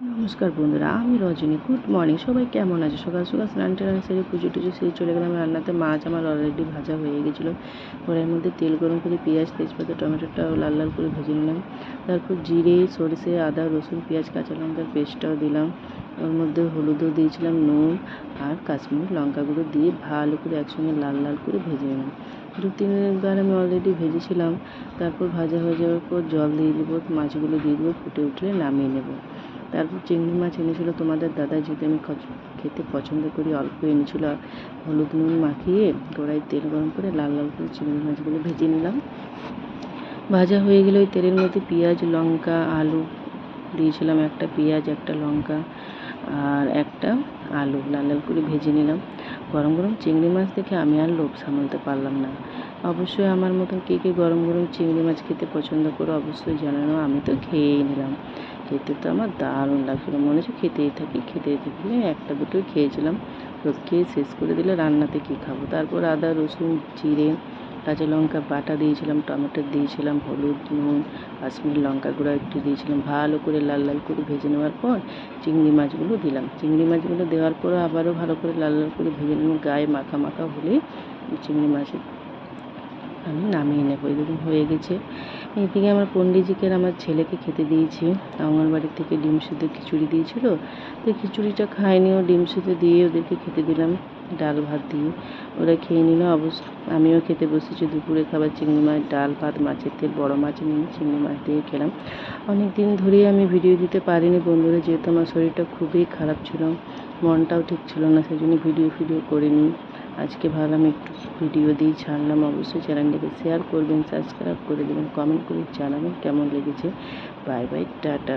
নমস্কার বন্ধুরা, আমি রজনী। গুড মর্নিং সবাই কেমন আছে? সকাল সকাল স্নান টান সেরে পুজো টুজো সেরে চলে গেলাম। রান্নাতে মাছ আমার অলরেডি ভাজা হয়ে গেছিল। ঘরের মধ্যে তেল গরম করে পেঁয়াজ, তেজপাতা টমেটোটাও লাল লাল করে ভেজে নিলাম। তারপর জিরে, সরষে, আদা, রসুন, পেঁয়াজ, কাঁচা লঙ্কার পেস্টটাও দিলাম। ওর মধ্যে হলুদও দিয়েছিলাম, নুন আর কাশ্মীর লঙ্কা গুঁড়ো দিয়ে ভালো করে একসঙ্গে লাল লাল করে ভেজে নিলাম। দু তিনবার আমি অলরেডি ভেজেছিলাম। তারপর ভাজা হয়ে যাওয়ার পর জল দিয়ে দেবো, মাছগুলো দিয়ে দেবো, ফুটে উঠলে নামিয়ে নেব। তারপর চিংড়ি মাছ এনেছিল তোমাদের দাদা, যেহেতু আমি খেতে পছন্দ করি, অল্প এনেছিল হলুদ নুন মাখিয়ে কড়াই তেল গরম করে লাল লাল করে চিংড়ি মাছগুলো ভেজে নিলাম। ভাজা হয়ে গেলে ওই তেলের মধ্যে পেঁয়াজ, লঙ্কা, আলু দিয়েছিলাম একটা পেঁয়াজ, একটা লঙ্কা। আর একটা আলু, লাল লাল করে ভেজে নিলাম। গরম গরম চিংড়ি মাছ দেখে আমি আর লোভ সামলাতে পারলাম না। অবশ্যই আমার মতন কে কে গরম গরম চিংড়ি মাছ খেতে পছন্দ করো, অবশ্যই জানানো, আমি তো খেয়েই নিলাম। খেতে তো আমার দারুণ লাগছিল, মনে হচ্ছে খেতেই থাকি খেতেই থাকি। একটা দুটোই খেয়েছিলাম। রোদ খেয়ে শেষ করে দিলে রান্নাতে কী খাব? তারপর আদা, রসুন, জিরে কাঁচা লঙ্কা বাটা দিয়েছিলাম, টমেটো দিয়েছিলাম, হলুদ, নুন, কাশ্মীর লঙ্কা গুঁড়ো একটু দিয়েছিলাম। ভালো করে লাল লাল করে ভেজে নেওয়ার পর চিংড়ি মাছগুলো দিলাম। চিংড়ি মাছগুলো দেওয়ার পর আবারও ভালো করে লাল লাল করে ভেজে নেব গায়ে মাখা মাখা হলে চিংড়ি মাছের আমি নামিয়ে নেব এরকম হয়ে গেছে। এদিকে আমার পণ্ডিতজিকে আমার ছেলেকে খেতে দিয়েছি। অঙ্গনবাড়ি থেকে ডিম সিদ্ধ খিচুড়ি দিয়েছিল। তো খিচুড়িটা খায়নি, ও ডিম সিদ্ধ দিয়ে ওদেরকে খেতে দিলাম, ডাল ভাত দিয়ে। ওরা খেয়ে নিল, অবশ্য আমিও খেতে বসেছি দুপুরে খাবার, চিংড়ি মাছ, ডাল ভাত, মাছের তেল, বড় মাছ নিয়ে চিংড়ি মাছ দিয়ে খেলাম। অনেক দিন ধরেই আমি ভিডিও দিতে পারিনি বন্ধুরা, যেহেতু আমার শরীরটা খুবই খারাপ ছিল, মনটাও ঠিক ছিল না সেই জন্য ভিডিও ফিডিও করিনি। আজকে ভাবলাম একটু ভিডিও দিয়ে ছাড়লাম। অবশ্যই চ্যানেলটিকে শেয়ার করবেন সাবস্ক্রাইব করে দেবেন কমেন্ট করে জানাবেন কেমন লেগেছে। Bye bye tata.